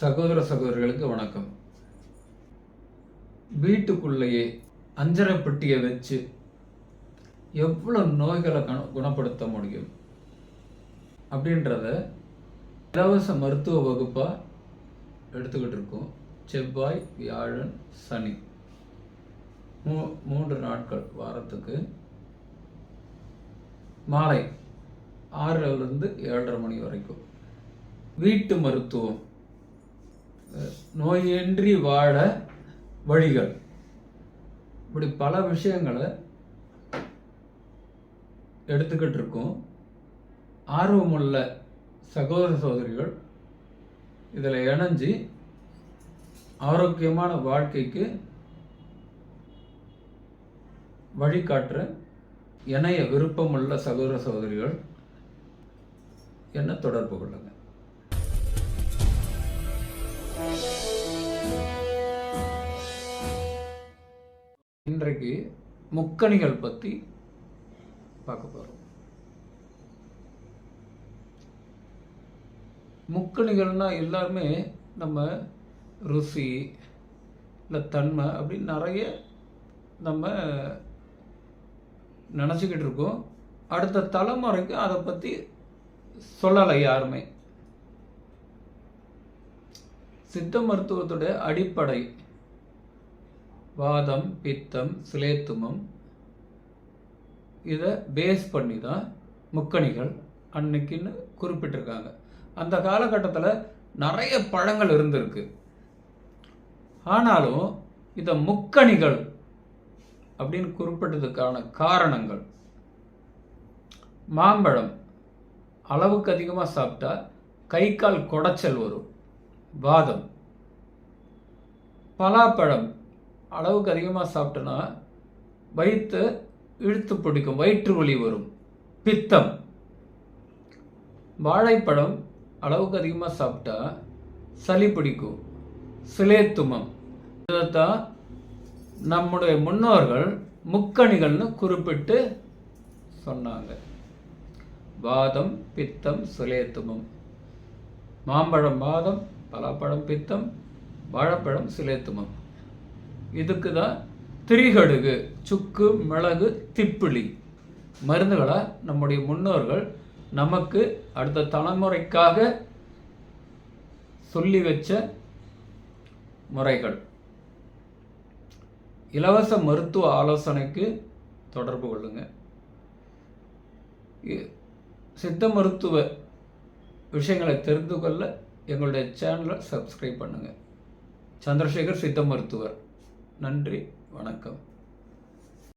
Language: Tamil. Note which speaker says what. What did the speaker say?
Speaker 1: சகோதர சகோதரிகளுக்கு வணக்கம். வீட்டுக்குள்ளேயே அஞ்சரை பெட்டியை வச்சு எவ்வளோ நோய்களை கண குணப்படுத்த முடியும்? அப்படின்றத இலவச மருத்துவ வகுப்பாக எடுத்துக்கிட்டு இருக்கோம். செவ்வாய் வியாழன் சனி. மூ மூன்று நாட்கள் வாரத்துக்கு. மாலை ஆறுலேருந்து ஏழரை மணி வரைக்கும். வீட்டு மருத்துவம். நோயின்றி வாழ வழிகள். இப்படி பல விஷயங்களை எடுத்துக்கிட்டு இருக்கோம் ஆர்வமுள்ள சகோதர சகோதரிகள் இதில் இணைஞ்சு ஆரோக்கியமான வாழ்க்கைக்கு வழிகாட்டுற இணைய விருப்பமுள்ள சகோதர சகோதரிகள் என்ன தொடர்பு கொள்ளுங்கள் இன்றைக்கு முக்கணிகள் பற்றி பார்க்க போகிறோம் முக்கணிகள்னா எல்லாருமே நம்ம ருசி இல்லை தன்மை அப்படின்னு நிறைய நம்ம நினச்சிக்கிட்டு இருக்கோம். அடுத்த தலைமுறைக்கு அதை பற்றி சொல்லலை யாருமே. சித்த மருத்துவத்துடைய அடிப்படை வாதம் பித்தம் சிலேத்துமம். இதை பேஸ் பண்ணி தான் முக்கணிகள் அன்னைக்குன்னு குறிப்பிட்டிருக்காங்க. அந்த காலகட்டத்தில் நிறைய பழங்கள் இருந்திருக்கு. ஆனாலும் இதை முக்கணிகள் அப்படின்னு குறிப்பிட்டதுக்கான காரணங்கள். மாம்பழம் அளவுக்கு அதிகமாக சாப்பிட்டா கை கால் குடைச்சல் வரும். வாதம். பலாப்பழம் அளவுக்கு அதிகமாக சாப்பிட்டோன்னா வயிற்று இழுத்து பிடிக்கும் வயிற்று வலி வரும். பித்தம். வாழைப்பழம் அளவுக்கு அதிகமாக சாப்பிட்டா சளி பிடிக்கும். சிலேத்துமம். இதைத்தான் நம்முடைய முன்னோர்கள் முக்கணிகள்னு குறிப்பிட்டு சொன்னாங்க. வாதம் பித்தம் சிலேத்துமம். மாம்பழம் வாதம் பலாப்பழம் பித்தம் வாழைப்பழம் சிலேத்துமம். இதுக்கு தான் திரிகடுகு சுக்கு மிளகு திப்பிலி. மருந்துகளை? நம்முடைய முன்னோர்கள் நமக்கு அடுத்த தலைமுறைக்காக சொல்லி வச்ச முறைகள். இலவச மருத்துவ ஆலோசனைக்கு தொடர்பு கொள்ளுங்க. இ- சித்த மருத்துவ விஷயங்களை தெரிந்து கொள்ள எங்களுடைய சேனலை சப்ஸ்கிரைப் பண்ணுங்கள் சந்திரசேகர் சித்த மருத்துவர். நன்றி வணக்கம்.